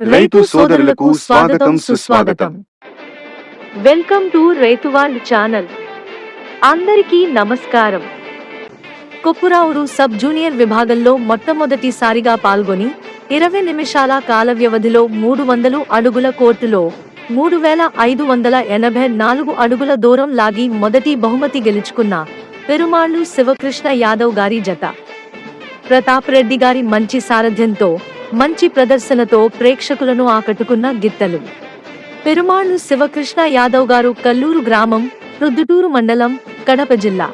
రైతు సోదరులకు స్వాగతం సుస్వాగతం. వెల్కమ్ టు రైతు ఛానల్. అందరికీ నమస్కారం. కొప్పురావురు సబ్ జూనియర్ విభాగంలో మొట్టమొదటిసారిగా పాల్గొని ఇరవై నిమిషాల కాల వ్యవధిలో మూడు వందలు అడుగుల కోర్టులో మూడు వేల ఐదు వందల ఎనభై నాలుగు అడుగుల దూరం లాగి మొదటి బహుమతి గెలుచుకున్న పెరుమాళ్ళు శివకృష్ణ యాదవ్ గారి జత. ప్రతాప్ రెడ్డి గారి మంచి సారథ్యంతో మంచి ప్రదర్శనతో ప్రేక్షకులను ఆకట్టుకున్న గిత్తలు. పెరుమాళ్ళు శివకృష్ణ యాదవ్ గారు కల్లూరు గ్రామం రుద్దుటూరు మండలం కడప జిల్లా.